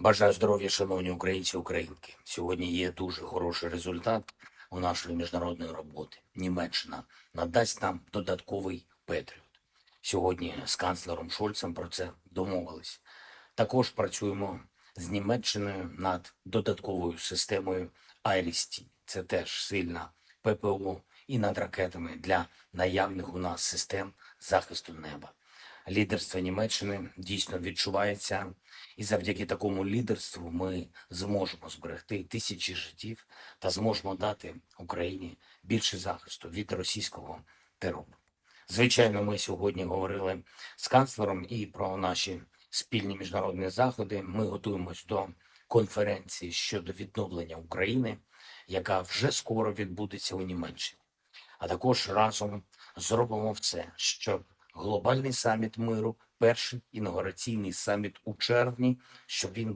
Бажаю здоров'я, шановні українці і українки. Сьогодні є дуже хороший результат у нашої міжнародної роботи. Німеччина надасть нам додатковий Петріот. Сьогодні з канцлером Шольцем про це домовились. Також працюємо з Німеччиною над додатковою системою IRIS-T. Це теж сильна ППО і над ракетами для наявних у нас систем захисту неба. Лідерство Німеччини дійсно відчувається, і завдяки такому лідерству ми зможемо зберегти тисячі життів та зможемо дати Україні більше захисту від російського терору. Звичайно, ми сьогодні говорили з канцлером і про наші спільні міжнародні заходи. Ми готуємось до конференції щодо відновлення України, яка вже скоро відбудеться у Німеччині. А також разом зробимо все, щоб глобальний саміт миру, перший інаугураційний саміт у червні, щоб він